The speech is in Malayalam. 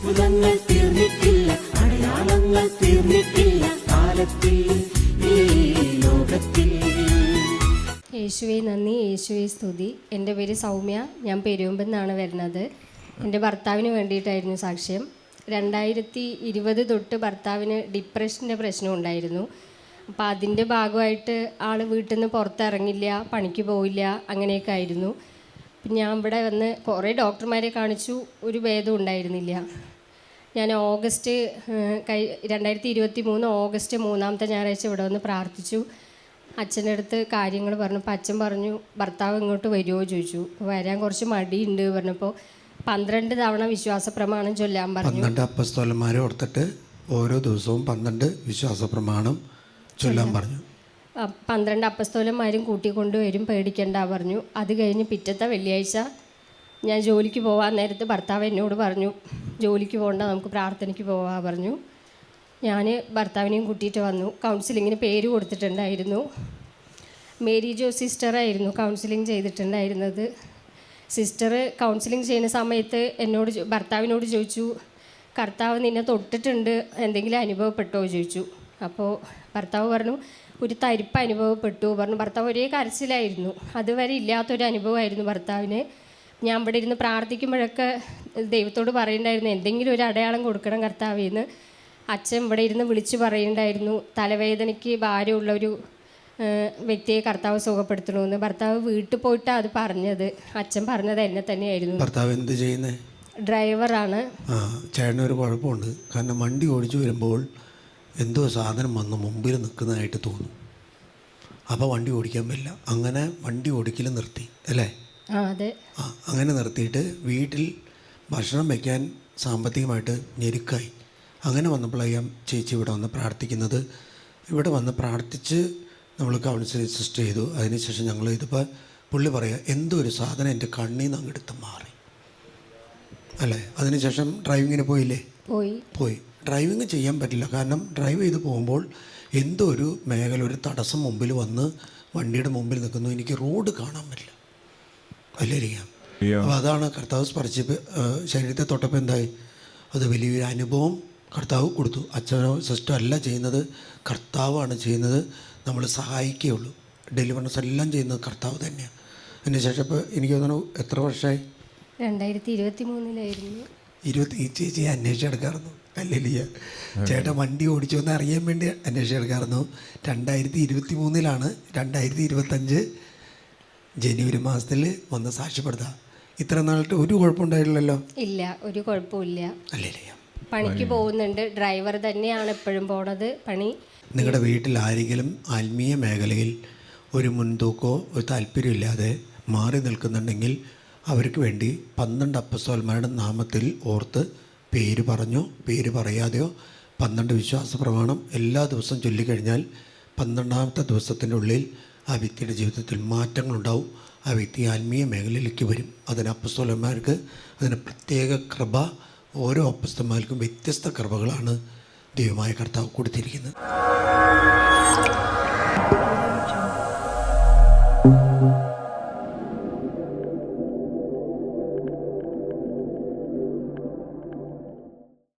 അത്ഭുതങ്ങൾ തീർന്നിട്ടില്ല അടയാളങ്ങൾ തീർന്നിട്ടില്ല കാലത്തിൽ യേശുവെ നന്ദി. യേശുവെ സ്തുതി. എന്റെ പേര് സൗമ്യ. ഞാൻ പെരുമ്പെന്നാണ് വരുന്നത്. എന്റെ ഭർത്താവിന് വേണ്ടിയിട്ടായിരുന്നു സാക്ഷ്യം. രണ്ടായിരത്തി ഇരുപത് തൊട്ട് ഭർത്താവിന് ഡിപ്രഷന്റെ പ്രശ്നം ഉണ്ടായിരുന്നു. അപ്പോൾ അതിന്റെ ഭാഗമായിട്ട് ആൾ വീട്ടിൽ നിന്ന് പുറത്തിറങ്ങില്ല പണിക്ക് പോവില്ല അങ്ങനെയൊക്കെ ആയിരുന്നു. അപ്പം ഞാൻ ഇവിടെ വന്ന് കുറേ ഡോക്ടർമാരെ കാണിച്ചു ഒരു ഭേദം ഉണ്ടായിരുന്നില്ല. ഞാൻ ഓഗസ്റ്റ് കൈ രണ്ടായിരത്തി ഇരുപത്തി മൂന്ന് ഓഗസ്റ്റ് മൂന്നാമത്തെ ഞായറാഴ്ച ഇവിടെ വന്ന് പ്രാർത്ഥിച്ചു. അച്ഛന്റെ അടുത്ത് കാര്യങ്ങൾ പറഞ്ഞപ്പോൾ അച്ഛൻ പറഞ്ഞു ഭർത്താവ് ഇങ്ങോട്ട് വരുമോ ചോദിച്ചു. വരാൻ കുറച്ച് മടിയുണ്ട് പറഞ്ഞപ്പോൾ പന്ത്രണ്ട് തവണ വിശ്വാസ പ്രമാണം ചൊല്ലാൻ പറഞ്ഞു. പന്ത്രണ്ട് അപ്പസ്തോലന്മാരെ ഓർത്തിട്ട് ഓരോ ദിവസവും പന്ത്രണ്ട് വിശ്വാസ പ്രമാണം ചൊല്ലാൻ. പറഞ്ഞു. പന്ത്രണ്ട് അപ്പസ്തോലന്മാരും കൂട്ടിക്കൊണ്ട് വരും പേടിക്കണ്ട പറഞ്ഞു. അത് കഴിഞ്ഞ് പിറ്റത്തെ വെള്ളിയാഴ്ച ഞാൻ ജോലിക്ക് പോകാൻ നേരത്ത് ഭർത്താവ് എന്നോട് പറഞ്ഞു ജോലിക്ക് പോകണ്ട നമുക്ക് പ്രാർത്ഥനയ്ക്ക് പോവാ പറഞ്ഞു. ഞാൻ ഭർത്താവിനെയും കൂട്ടിയിട്ട് വന്നു. കൗൺസിലിങ്ങിന് പേര് കൊടുത്തിട്ടുണ്ടായിരുന്നു. മേരി ജോ സിസ്റ്ററായിരുന്നു കൗൺസിലിംഗ് ചെയ്തിട്ടുണ്ടായിരുന്നത്. സിസ്റ്റർ കൗൺസിലിംഗ് ചെയ്യുന്ന സമയത്ത് എന്നോട് ഭർത്താവിനോട് ചോദിച്ചു കർത്താവ് നിന്നെ തൊട്ടിട്ടുണ്ട് എന്തെങ്കിലും അനുഭവപ്പെട്ടോ? ചോദിച്ചു. അപ്പോൾ ഭർത്താവ് പറഞ്ഞു ഒരു തരിപ്പ് അനുഭവപ്പെട്ടു. പറഞ്ഞു ഭർത്താവ് ഒരേ കരച്ചിലായിരുന്നു. അതുവരെ ഇല്ലാത്തൊരു അനുഭവമായിരുന്നു ഭർത്താവിന്. ഞാൻ ഇവിടെ ഇരുന്ന് പ്രാർത്ഥിക്കുമ്പോഴൊക്കെ ദൈവത്തോട് പറയുന്നുണ്ടായിരുന്നു എന്തെങ്കിലും ഒരു അടയാളം കൊടുക്കണം കർത്താവിന്ന് അച്ഛൻ ഇവിടെ ഇരുന്ന് വിളിച്ചു പറയുന്നുണ്ടായിരുന്നു തലവേദനയ്ക്ക് ഭാരമുള്ള ഒരു വ്യക്തിയെ കർത്താവ് സുഖപ്പെടുത്തണമെന്ന് ഭർത്താവ് വീട്ടിൽ പോയിട്ടാണ് അത് പറഞ്ഞത്. അച്ഛൻ പറഞ്ഞത് എന്നെ തന്നെയായിരുന്നു. ഭർത്താവ് എന്ത് ചെയ്യുന്നത് ഡ്രൈവറാണ്. ആ ചേട്ടനൊരു കുഴപ്പമുണ്ട്. കാരണം വണ്ടി ഓടിച്ചു വരുമ്പോൾ എന്തോ സാധനം വന്ന് മുമ്പിൽ നിൽക്കുന്നതായിട്ട് തോന്നും. അപ്പോൾ വണ്ടി ഓടിക്കാൻ പറ്റില്ല. അങ്ങനെ വണ്ടി ഓടിക്കൽ നിർത്തി അല്ലേ? ആ അങ്ങനെ നിർത്തിയിട്ട് വീട്ടിൽ ഭക്ഷണം വയ്ക്കാൻ സാമ്പത്തികമായിട്ട് ഞെരുക്കായി. അങ്ങനെ വന്നപ്പോഴായി ചേച്ചി ഇവിടെ വന്ന് പ്രാർത്ഥിക്കുന്നത്. ഇവിടെ വന്ന് പ്രാർത്ഥിച്ച് നമ്മൾ കൗൺസിൽ സിസ്റ്റർ ചെയ്തു. അതിനുശേഷം ഞങ്ങൾ ഇതിപ്പോൾ പുള്ളി പറയുക എന്തോ ഒരു സാധനം എന്റെ കണ്ണിൽ നിന്ന് അങ്ങെടുത്ത് മാറി. അല്ലേ? അതിനുശേഷം ഡ്രൈവിങ്ങിന് പോയില്ലേ? പോയി. പോയി. ഡ്രൈവിങ് ചെയ്യാൻ പറ്റില്ല. കാരണം ഡ്രൈവ് ചെയ്ത് പോകുമ്പോൾ എന്തോ ഒരു മേഖല ഒരു തടസ്സം മുമ്പിൽ വന്ന് വണ്ടിയുടെ മുമ്പിൽ നിൽക്കുന്നു. എനിക്ക് റോഡ് കാണാൻ പറ്റില്ല. വലിയിരിക്കാം അപ്പോൾ അതാണ് കർത്താവ് സ്പർശിച്ച് ശരീരത്തെ തൊട്ടപ്പോൾ എന്തായി? അത് വലിയൊരു അനുഭവം കർത്താവ് കൊടുത്തു. അച്ഛനോ സിസ്റ്റോ അല്ല ചെയ്യുന്നത്. കർത്താവാണ് ചെയ്യുന്നത്. നമ്മൾ സഹായിക്കുകയുള്ളൂ. ഡെലിവറൻസ് എല്ലാം ചെയ്യുന്നത് കർത്താവ് തന്നെയാണ് അതിന് ശേഷം ഇപ്പോൾ എനിക്ക് തോന്നുന്നു എത്ര വർഷമായി രണ്ടായിരത്തി ഇരുപത്തി മൂന്നിലായിരുന്നു ഇരുപത്തി ചേച്ചി അന്വേഷിച്ചെടുക്കാറുന്നു അല്ലേലിയ ചേട്ടൻ വണ്ടി ഓടിച്ചു എന്ന് അറിയാൻ വേണ്ടി അന്വേഷിച്ചെടുക്കാറുന്നു രണ്ടായിരത്തി ഇരുപത്തി മൂന്നിലാണ് രണ്ടായിരത്തി ഇരുപത്തഞ്ച് ജനുവരി മാസത്തിൽ വന്ന് സാക്ഷ്യപ്പെടുത്താം ഇത്ര നാളത്തെ ഒരു കുഴപ്പമുണ്ടായിട്ടില്ലല്ലോ ഇല്ല ഒരു കുഴപ്പമില്ല അല്ലേലിയ പണിക്ക് പോകുന്നുണ്ട്. ഡ്രൈവർ തന്നെയാണ് എപ്പോഴും പോണത് പണി. നിങ്ങളുടെ വീട്ടിൽ ആരെങ്കിലും ആത്മീയ മേഖലയിൽ ഒരു മുൻതൂക്കോ ഒരു താല്പര്യമില്ലാതെ മാറി നിൽക്കുന്നുണ്ടെങ്കിൽ അവർക്ക് വേണ്ടി പന്ത്രണ്ട് അപ്പസ്തോൽമാരുടെ നാമത്തിൽ ഓർത്ത് പേര് പറഞ്ഞോ. പേര് പറയാതെയോ പന്ത്രണ്ട് വിശ്വാസ പ്രമാണം എല്ലാ ദിവസവും ചൊല്ലിക്കഴിഞ്ഞാൽ പന്ത്രണ്ടാമത്തെ ദിവസത്തിന്റെ ഉള്ളിൽ ആ വ്യക്തിയുടെ ജീവിതത്തിൽ മാറ്റങ്ങളുണ്ടാവും. ആ വ്യക്തി ആത്മീയ മേഖലയിലേക്ക് വരും. അതിന് അപ്പസ്തോലന്മാർക്ക് അതിന് പ്രത്യേക കൃപ ഓരോ അപ്പസ്തന്മാർക്കും വ്യത്യസ്ത കൃപകളാണ് ദൈവമായ കർത്താവ് കൊടുത്തിരിക്കുന്നത്.